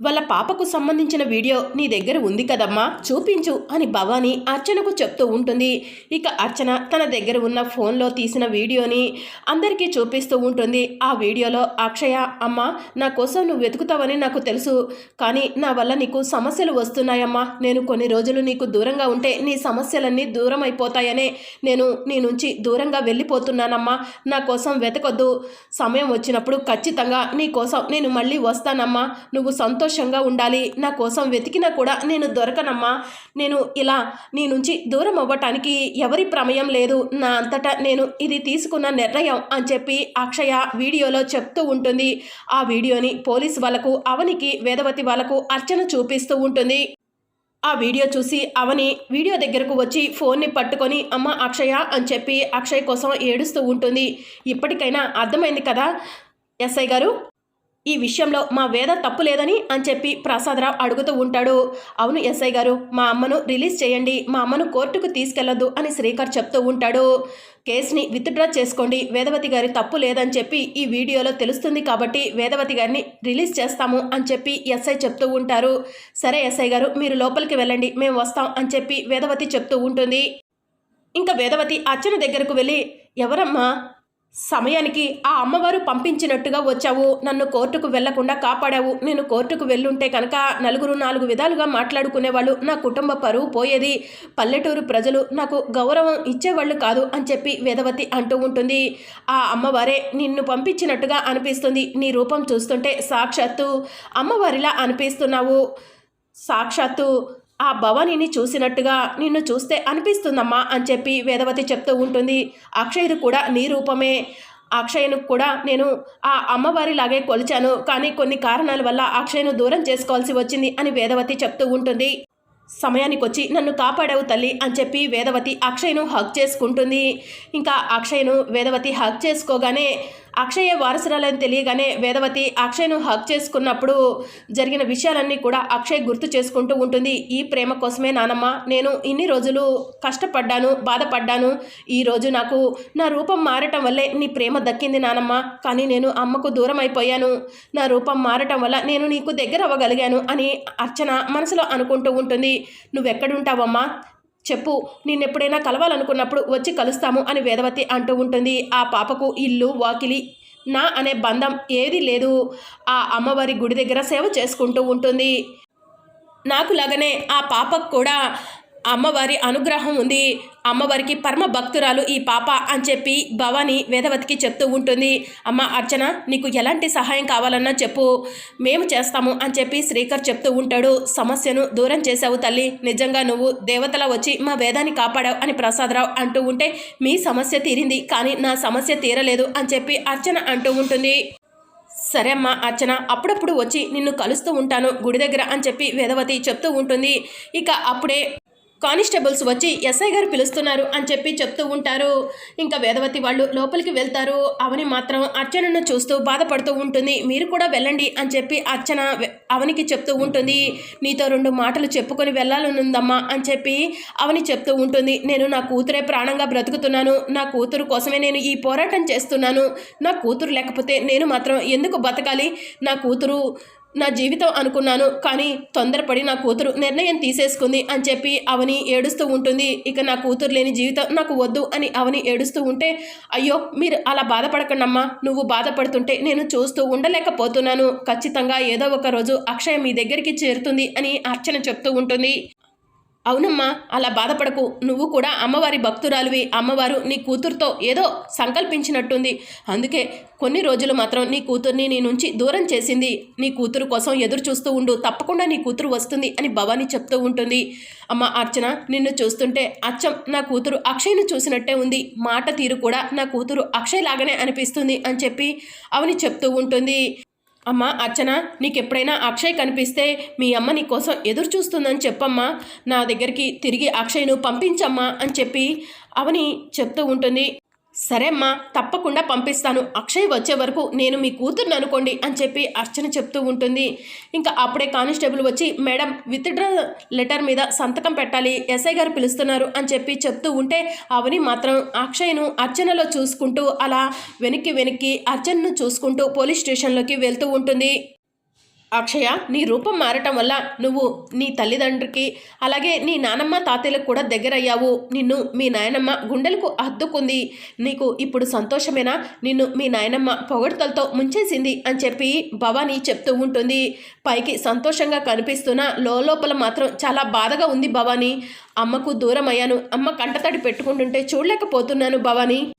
వాళ్ళ పాపకు సంబంధించిన వీడియో నీ దగ్గర ఉంది కదమ్మా చూపించు అని భవాని అర్చనకు చెప్తూ ఉంటుంది. ఇక అర్చన తన దగ్గర ఉన్న ఫోన్లో తీసిన వీడియోని అందరికీ చూపిస్తూ ఉంటుంది. ఆ వీడియోలో అక్షయ అమ్మ నా కోసం నువ్వు వెతుకుతావని నాకు తెలుసు కానీ నా వల్ల నీకు సమస్యలు వస్తున్నాయమ్మా. నేను కొన్ని రోజులు నీకు దూరంగా ఉంటే నీ సమస్యలన్నీ దూరం అయిపోతాయనే. నేను నీ నుంచి దూరంగా వెళ్ళిపోతున్నానమ్మా. నా కోసం వెతకొద్దు. సమయం వచ్చినప్పుడు ఖచ్చితంగా నీ కోసం నేను మళ్ళీ వస్తానమ్మా. నువ్వు సంతోషంగా ఉండాలి. నా కోసం వెతికినా కూడా నేను దొరకనమ్మా. నేను ఇలా నీ నుంచి దూరం అవ్వటానికి ఎవరి ప్రమేయం లేదు. నా అంతటా నేను ఇది తీసుకున్న నిర్ణయం అని చెప్పి అక్షయ వీడియోలో చెప్తూ ఉంటుంది. ఆ వీడియోని పోలీస్ వాళ్ళకు అవనికి వేదవతి వాళ్ళకు అర్చన చూపిస్తూ ఉంటుంది. ఆ వీడియో చూసి అవని వీడియో దగ్గరకు వచ్చి ఫోన్ని పట్టుకొని అమ్మ అక్షయ అని చెప్పి అక్షయ్ కోసం ఏడుస్తూ ఉంటుంది. ఇప్పటికైనా అర్థమైంది కదా ఎస్ఐ గారు? ఈ విషయంలో మా వేద తప్పు లేదని అని చెప్పి ప్రసాదరావు అడుగుతూ ఉంటాడు. అవును ఎస్ఐ గారు మా అమ్మను రిలీజ్ చేయండి మా అమ్మను కోర్టుకు తీసుకెళ్ళొద్దు అని శ్రీకర్ చెప్తూ ఉంటాడు. కేసుని విత్డ్రా చేసుకోండి వేదవతి గారి తప్పు లేదని చెప్పి ఈ వీడియోలో తెలుస్తుంది కాబట్టి వేదవతి గారిని రిలీజ్ చేస్తాము అని చెప్పి ఎస్ఐ చెప్తూ ఉంటారు. సరే ఎస్ఐ గారు మీరు లోపలికి వెళ్ళండి మేము వస్తాం అని చెప్పి వేదవతి చెప్తూ ఉంటుంది. ఇంకా వేదవతి అర్చన దగ్గరకు వెళ్ళి ఎవరమ్మా? సమయానికి ఆ అమ్మవారు పంపించినట్టుగా వచ్చావు. నన్ను కోర్టుకు వెళ్ళకుండా కాపాడావు. నేను కోర్టుకు వెళ్ళుంటే కనుక నలుగురు నాలుగు విధాలుగా మాట్లాడుకునేవాళ్ళు. నా కుటుంబ పరువు పోయేది. పల్లెటూరు ప్రజలు నాకు గౌరవం ఇచ్చేవాళ్ళు కాదు అని చెప్పి వేదవతి అంటూ ఉంటుంది. ఆ అమ్మవారే నిన్ను పంపించినట్టుగా అనిపిస్తుంది. నీ రూపం చూస్తుంటే సాక్షాత్తు అమ్మవారిలా అనిపిస్తున్నావు. సాక్షాత్తు ఆ భవానీని చూసినట్టుగా నిన్ను చూస్తే అనిపిస్తుందమ్మా అని చెప్పి వేదవతి చెప్తూ ఉంటుంది. అక్షయ్ది కూడా నీ రూపమే. అక్షయ్ను కూడా నేను ఆ అమ్మవారిలాగే కొలిచాను. కానీ కొన్ని కారణాల వల్ల అక్షయ్ను దూరం చేసుకోవాల్సి వచ్చింది అని వేదవతి చెప్తూ ఉంటుంది. సమయానికి వచ్చి నన్ను కాపాడావు తల్లి అని చెప్పి వేదవతి అక్షయ్ను హక్ చేసుకుంటుంది. ఇంకా అక్షయ్ను వేదవతి హక్ చేసుకోగానే అక్షయ వారసురాలని తెలియగానే వేదవతి అక్షయ్ను హక్ చేసుకున్నప్పుడు జరిగిన విషయాలన్నీ కూడా అక్షయ్ గుర్తు చేసుకుంటూ ఉంటుంది. ఈ ప్రేమ కోసమే నానమ్మ నేను ఇన్ని రోజులు కష్టపడ్డాను బాధపడ్డాను. ఈ రోజు నాకు నా రూపం మారటం వల్లే నీ ప్రేమ దక్కింది నానమ్మ. కానీ నేను అమ్మకు దూరం అయిపోయాను నా రూపం మారటం వల్ల నేను నీకు దగ్గర అవ్వగలిగాను అని అర్చన మనసులో అనుకుంటూ ఉంటుంది. నువ్వెక్కడుంటావమ్మా? చెప్పు నిన్నెప్పుడైనా కలవాలనుకున్నప్పుడు వచ్చి కలుస్తాము అని వేదవతి అంటూ ఉంటుంది. ఆ పాపకు ఇల్లు వాకిలి నా అనే బంధం ఏది లేదు. ఆ అమ్మవారి గుడి దగ్గర సేవ చేసుకుంటూ ఉంటుంది. నాకు నాకులాగనే ఆ పాపకు కూడా అమ్మవారి అనుగ్రహం ఉంది. అమ్మవారికి పరమ భక్తురాలు ఈ పాప అని చెప్పి భవాని వేదవతికి చెప్తూ ఉంటుంది. అమ్మ అర్చన నీకు ఎలాంటి సహాయం కావాలన్నా చెప్పు. మేము చేస్తాము అని చెప్పి శ్రీకర్ చెప్తూ ఉంటాడు. సమస్యను దూరం చేసావు తల్లి. నిజంగా నువ్వు దేవతల వచ్చి మా వేదాన్ని కాపాడావు అని ప్రసాదరావు అంటూ ఉంటే మీ సమస్య తీరింది. కానీ నా సమస్య తీరలేదు అని చెప్పి అర్చన అంటూ ఉంటుంది. సరే అమ్మా అర్చన అప్పుడప్పుడు వచ్చి నిన్ను కలుస్తూ ఉంటాను గుడి దగ్గర అని చెప్పి వేదవతి చెప్తూ ఉంటుంది. ఇక అప్పుడే కానిస్టేబుల్స్ వచ్చి ఎస్ఐ గారు పిలుస్తున్నారు అని చెప్పి చెప్తూ ఉంటారు. ఇంకా వేదవతి వాళ్ళు లోపలికి వెళ్తారు. అవని మాత్రం అర్చనను చూస్తూ బాధపడుతూ ఉంటుంది. మీరు కూడా వెళ్ళండి అని చెప్పి అర్చన అవనికి చెప్తూ ఉంటుంది. నీతో రెండు మాటలు చెప్పుకొని వెళ్ళాలనుందమ్మా అని చెప్పి అవని చెప్తూ ఉంటుంది. నేను నా కూతురే ప్రాణంగా బ్రతుకుతున్నాను. నా కూతురు కోసమే నేను ఈ పోరాటం చేస్తున్నాను. నా కూతురు లేకపోతే నేను మాత్రం ఎందుకు బతకాలి? నా కూతురు నా జీవితం అనుకున్నాను కానీ తొందరపడి నా కూతురు నిర్ణయం తీసేసుకుంది అని చెప్పి అవని ఏడుస్తూ ఉంటుంది. ఇక నా కూతురు లేని జీవితం నాకు వద్దు అని అవని ఏడుస్తూ ఉంటే అయ్యో మీరు అలా బాధపడకండమ్మా. నువ్వు బాధపడుతుంటే నేను చూస్తూ ఉండలేకపోతున్నాను. ఖచ్చితంగా ఏదో ఒక రోజు అక్షయ మీ దగ్గరికి చేరుతుంది అని అర్చన చెప్తూ ఉంటుంది. అవునమ్మా అలా బాధపడకు. నువ్వు కూడా అమ్మవారి భక్తురాలువి. అమ్మవారు నీ కూతురుతో ఏదో సంకల్పించినట్టుంది. అందుకే కొన్ని రోజులు మాత్రం నీ కూతుర్ని నీ నుంచి దూరం చేసింది. నీ కూతురు కోసం ఎదురు చూస్తూ ఉండు. తప్పకుండా నీ కూతురు వస్తుంది అని భవానీ చెప్తూ ఉంటుంది. అమ్మ అర్చన నిన్ను చూస్తుంటే అచ్చం నా కూతురు అక్షయ్ను చూసినట్టే ఉంది. మాట తీరు కూడా నా కూతురు అక్షయ్ లాగానే అనిపిస్తుంది అని చెప్పి అవని చెప్తూ ఉంటుంది. అమ్మ అర్చన నీకెప్పుడైనా అక్షయ్ కనిపిస్తే మీ అమ్మ నీ కోసం ఎదురు చూస్తుందని చెప్పమ్మా. నా దగ్గరికి తిరిగి అక్షయ్ను పంపించమ్మా అని చెప్పి అవని చెప్తూ ఉంటుంది. సరే అమ్మా తప్పకుండా పంపిస్తాను. అక్షయ్ వచ్చే వరకు నేను మీ కూతుర్ని అనుకోండి అని చెప్పి అర్చన చెప్తూ ఉంటుంది. ఇంకా అప్పుడే కానిస్టేబుల్ వచ్చి మేడం విత్డ్రా లెటర్ మీద సంతకం పెట్టాలి ఎస్ఐ గారు పిలుస్తున్నారు అని చెప్పి చెప్తూ ఉంటే అవని మాత్రం అక్షయ్ను అర్చనలో చూసుకుంటూ అలా వెనక్కి వెనక్కి అర్చనను చూసుకుంటూ పోలీస్ స్టేషన్లోకి వెళ్తూ ఉంటుంది. అక్షయ నీ రూపం మారటం వల్ల నువ్వు నీ తల్లిదండ్రికి అలాగే నీ నానమ్మ తాతయ్యలకు కూడా దగ్గరయ్యావు. నిన్ను మీ నాయనమ్మ గుండెలకు హత్తుకుంది నీకు ఇప్పుడు సంతోషమేనా? నిన్ను మీ నాయనమ్మ పొగడ్తలతో ముంచేసింది అని చెప్పి భవానీ చెప్తూ ఉంటుంది. పైకి సంతోషంగా కనిపిస్తున్న లోపల మాత్రం చాలా బాధగా ఉంది భవానీ. అమ్మకు దూరం అయ్యాను అమ్మ కంటతడి పెట్టుకుంటుంటే చూడలేకపోతున్నాను భవానీ.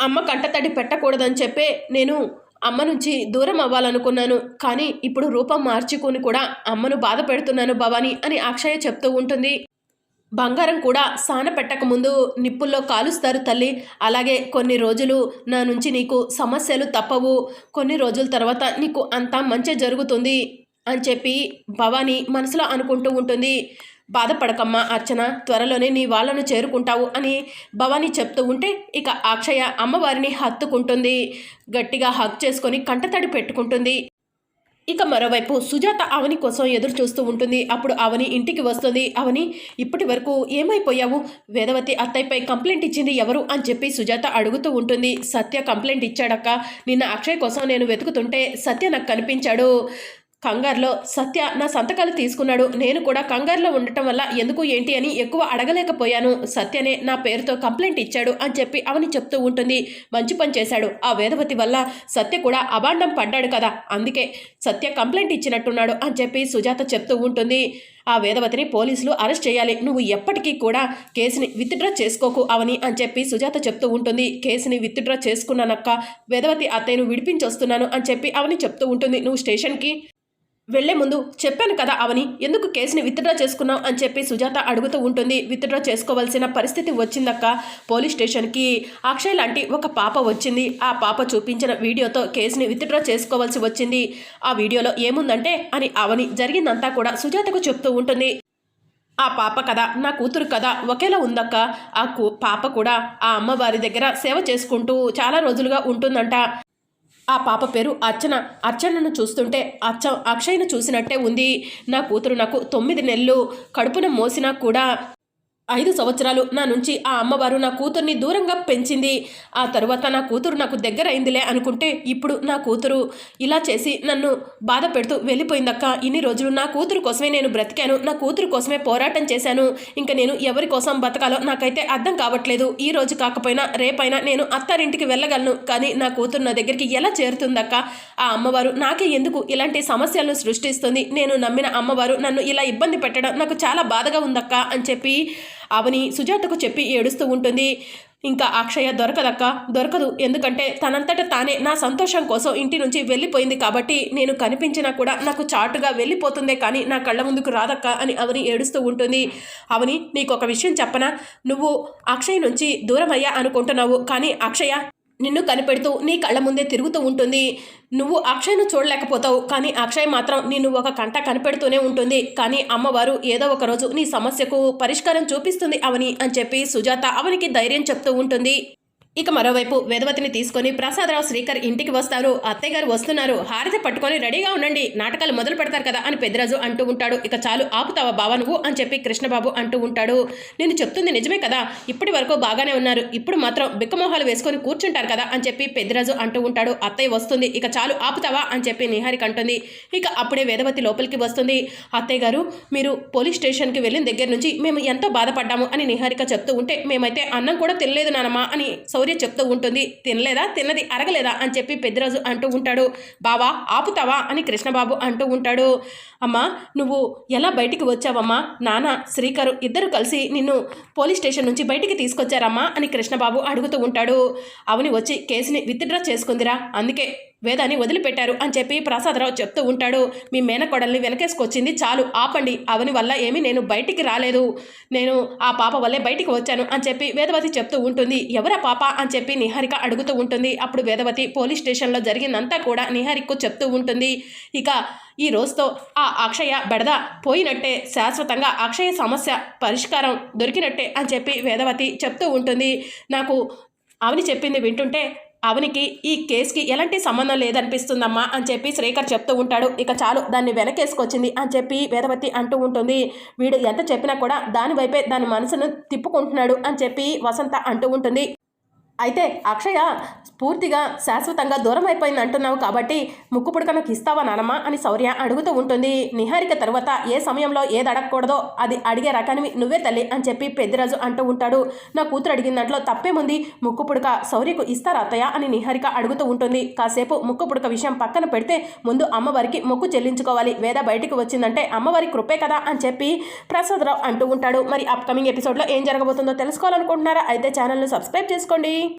అమ్మ కంటతడి పెట్టకూడదని చెప్పే నేను అమ్మ నుంచి దూరం అవ్వాలనుకున్నాను. కానీ ఇప్పుడు రూపం మార్చుకుని కూడా అమ్మను బాధ పెడుతున్నాను భవాని అని అక్షయ చెప్తూ ఉంటుంది. బంగారం కూడా సాన పెట్టకముందు నిప్పుల్లో కాలుస్తారు తల్లి. అలాగే కొన్ని రోజులు నా నుంచి నీకు సమస్యలు తప్పవు. కొన్ని రోజుల తర్వాత నీకు అంతా మంచి జరుగుతుంది అని చెప్పి భవాని మనసులో అనుకుంటూ ఉంటుంది. బాధపడకమ్మా అర్చన. త్వరలోనే నీ వాళ్ళను చేరుకుంటావు అని భవానీ చెప్తూ ఉంటే ఇక అక్షయ అమ్మవారిని హత్తుకుంటుంది. గట్టిగా హక్ చేసుకొని కంటతడి పెట్టుకుంటుంది. ఇక మరోవైపు సుజాత అవని కోసం ఎదురు చూస్తూ ఉంటుంది. అప్పుడు అవని ఇంటికి వస్తుంది. అవని ఇప్పటి వరకు ఏమైపోయావు? వేదవతి అత్తయ్యపై కంప్లైంట్ ఇచ్చింది ఎవరు? అని చెప్పి సుజాత అడుగుతూ ఉంటుంది. సత్య కంప్లైంట్ ఇచ్చాడక్క. నిన్న అక్షయ్ కోసం నేను వెతుకుతుంటే సత్య నాకు కనిపించాడు. కంగారులో సత్య నా సంతకాలు తీసుకున్నాడు. నేను కూడా కంగారులో ఉండటం వల్ల ఎందుకు ఏంటి అని ఎక్కువ అడగలేకపోయాను. సత్యనే నా పేరుతో కంప్లైంట్ ఇచ్చాడు అని చెప్పి అవని చెప్తూ ఉంటుంది. మంచి పని చేశాడు. ఆ వేదవతి వల్ల సత్య కూడా అబాండం పడ్డాడు కదా. అందుకే సత్య కంప్లైంట్ ఇచ్చినట్టున్నాడు అని చెప్పి సుజాత చెప్తూ ఉంటుంది. ఆ వేదవతిని పోలీసులు అరెస్ట్ చేయాలి. నువ్వు ఎప్పటికీ కూడా కేసుని విత్డ్రా చేసుకోకు అవని అని చెప్పి సుజాత చెప్తూ ఉంటుంది. కేసుని విత్డ్రా చేసుకున్నానక్క. వేదవతి అత్తయ్యను విడిపించొస్తున్నాను అని చెప్పి అవని చెప్తూ ఉంటుంది. నువ్వు స్టేషన్కి వెళ్ళే ముందు చెప్పాను కదా అవని ఎందుకు కేసుని విత్డ్రా చేసుకున్నావు అని చెప్పి సుజాత అడుగుతూ ఉంటుంది. విత్డ్రా చేసుకోవాల్సిన పరిస్థితి వచ్చిందక్క. పోలీస్ స్టేషన్కి అక్షయ్ లాంటి ఒక పాప వచ్చింది. ఆ పాప చూపించిన వీడియోతో కేసుని విత్డ్రా చేసుకోవాల్సి వచ్చింది. ఆ వీడియోలో ఏముందంటే అని అవని జరిగిందంతా కూడా సుజాతకు చెప్తూ ఉంటుంది. ఆ పాప కథ నా కూతురు కథ ఒకేలా ఉందక్క. ఆ పాప కూడా ఆ అమ్మవారి దగ్గర సేవ చేసుకుంటూ చాలా రోజులుగా ఉంటుందంట. ఆ పాప పేరు అర్చన. అర్చనను చూస్తుంటే అచ్చ అక్షయ్ను చూసినట్టే ఉంది. నా కూతురు నాకు తొమ్మిది నెలలు. కడుపున మోసినా కూడా ఐదు సంవత్సరాలు నా నుంచి ఆ అమ్మవారు నా కూతుర్ని దూరంగా పెంచింది. ఆ తరువాత నా కూతురు నాకు దగ్గర అయిందిలే అనుకుంటే ఇప్పుడు నా కూతురు ఇలా చేసి నన్ను బాధ పెడుతూ వెళ్ళిపోయిందక్క. ఇన్ని రోజులు నా కూతురు కోసమే నేను బ్రతికాను. నా కూతురు కోసమే పోరాటం చేశాను. ఇంకా నేను ఎవరి కోసం బతకాలో నాకైతే అర్థం కావట్లేదు. ఈ రోజు కాకపోయినా రేపైనా నేను అత్తారింటికి వెళ్ళగలను. కానీ నా కూతురు నా దగ్గరికి ఎలా చేరుతుందక్క? ఆ అమ్మవారు నాకే ఎందుకు ఇలాంటి సమస్యలను సృష్టిస్తుంది? నేను నమ్మిన అమ్మవారు నన్ను ఇలా ఇబ్బంది పెట్టడం నాకు చాలా బాధగా ఉందక్క అని చెప్పి అవని సుజాతకు చెప్పి ఏడుస్తూ ఉంటుంది. ఇంకా అక్షయ దొరకదక్క దొరకదు. ఎందుకంటే తనంతట తానే నా సంతోషం కోసం ఇంటి నుంచి వెళ్ళిపోయింది కాబట్టి నేను కనిపించినా కూడా నాకు చాటుగా వెళ్ళిపోతుందే కానీ నా కళ్ళ ముందుకు రాదక్క అని అవని ఏడుస్తూ ఉంటుంది. అవని నీకు ఒక విషయం చెప్పనా? నువ్వు అక్షయ్ నుంచి దూరం అయ్యా అనుకుంటున్నావు కానీ అక్షయ నిన్ను కనిపెడుతూ నీ కళ్ళ ముందే తిరుగుతూ ఉంటుంది. నువ్వు అక్షయ్ను చూడలేకపోతావు. కానీ అక్షయ్ మాత్రం నిన్ను ఒక కంట కనిపెడుతూనే ఉంటుంది. కానీ అమ్మవారు ఏదో ఒక రోజు నీ సమస్యకు పరిష్కారం చూపిస్తుంది అవని అని చెప్పి సుజాత అవనికి ధైర్యం చెప్తూ ఉంటుంది. ఇక మరోవైపు వేదవతిని తీసుకొని ప్రసాదరావు శ్రీకర్ ఇంటికి వస్తారు. అత్తయ్య గారు వస్తున్నారు. హారతి పట్టుకొని రెడీగా ఉండండి. నాటకాలు మొదలు పెడతారు కదా అని పెద్దరాజు అంటూ ఉంటాడు. ఇక చాలు ఆపుతావా బావ నువ్వు అని చెప్పి కృష్ణబాబు అంటూ ఉంటాడు. నేను చెప్తుంది నిజమే కదా. ఇప్పటి వరకు బాగానే ఉన్నారు. ఇప్పుడు మాత్రం బిక్కమోహాలు వేసుకొని కూర్చుంటారు కదా అని చెప్పి పెద్దరాజు అంటూ ఉంటాడు. అత్తయ్య వస్తుంది. ఇక చాలు ఆపుతావా అని చెప్పి నిహారిక అంటుంది. ఇక అప్పుడే వేదవతి లోపలికి వస్తుంది. అత్తయ్య గారు మీరు పోలీస్ స్టేషన్కి వెళ్ళిన దగ్గర నుంచి మేము ఎంతో బాధపడ్డాము అని నిహారిక చెప్తూ ఉంటే మేమైతే అన్నం కూడా తినలేదు నానమ్మా అని సౌర్య చెప్తూ ఉంటుంది తినలేదా? తిన్నది అరగలేదా? అని చెప్పి పెద్దరాజు అంటూ ఉంటాడు. బావా ఆపుతావా? అని కృష్ణబాబు అంటూ ఉంటాడు. అమ్మా నువ్వు ఎలా బయటికి వచ్చావమ్మా? నాన్న శ్రీకరు ఇద్దరు కలిసి నిన్ను పోలీస్ స్టేషన్ నుంచి బయటికి తీసుకొచ్చారమ్మా? అని కృష్ణబాబు అడుగుతూ ఉంటాడు. అవని వచ్చి కేసుని విత్డ్రా చేసుకుందిరా అందుకే వేదాన్ని వదిలిపెట్టారు అని చెప్పి ప్రసాదరావు చెప్తూ ఉంటాడు. మీ మేనకొడల్ని వెనకేసుకొచ్చింది చాలు ఆపండి. అవని వల్ల ఏమీ నేను బయటికి రాలేదు. నేను ఆ పాప వల్లే బయటికి వచ్చాను అని చెప్పి వేదవతి చెప్తూ ఉంటుంది. ఎవరా పాప అని చెప్పి నిహారిక అడుగుతూ ఉంటుంది. అప్పుడు వేదవతి పోలీస్ స్టేషన్లో జరిగిందంతా కూడా నిహారికకు చెప్తూ ఉంటుంది. ఇక ఈ రోజుతో ఆ అక్షయ బెడద పోయినట్టే శాశ్వతంగా అక్షయ సమస్య పరిష్కారం దొరికినట్టే అని చెప్పి వేదవతి చెప్తూ ఉంటుంది. నాకు అవని చెప్పింది వింటుంటే అవనికి ఈ కేసుకి ఎలాంటి సంబంధం లేదనిపిస్తుందమ్మా అని చెప్పి శ్రీకర్ చెప్తూ ఉంటాడు. ఇక చాలు దాన్ని వెనకేసుకొచ్చింది అని చెప్పి వేదవతి అంటూ ఉంటుంది. వీడు ఎంత చెప్పినా కూడా దాని వైపే దాని మనసును తిప్పుకుంటున్నాడు అని చెప్పి వసంత అంటూ ఉంటుంది. అయితే అక్షయ పూర్తిగా శాశ్వతంగా దూరం అయిపోయింది అంటున్నావు కాబట్టి ముక్కు పుడక నాకు ఇస్తావా నానమ్మ అని శౌర్య అడుగుతూ ఉంటుంది. నిహారిక తర్వాత ఏ సమయంలో ఏది అడగకూడదో అది అడిగే రకానివి నువ్వే తల్లి అని చెప్పి పెద్దిరాజు అంటూ ఉంటాడు. నా కూతురు అడిగిన దాంట్లో తప్పేముంది? ముక్కు పుడక శౌర్యకు ఇస్తారా అత్తయ్య అని నిహారిక అడుగుతూ ఉంటుంది. కాసేపు ముక్కు పుడక విషయం పక్కన పెడితే ముందు అమ్మవారికి మొక్కు చెల్లించుకోవాలి. వేద బయటికి వచ్చిందంటే అమ్మవారి కృపే కదా అని చెప్పి ప్రసాదరావు అంటూ ఉంటాడు. మరి అప్కమింగ్ ఎపిసోడ్లో ఏం జరగబోతుందో తెలుసుకోవాలనుకుంటున్నారా? అయితే ఛానల్ను సబ్స్క్రైబ్ చేసుకోండి.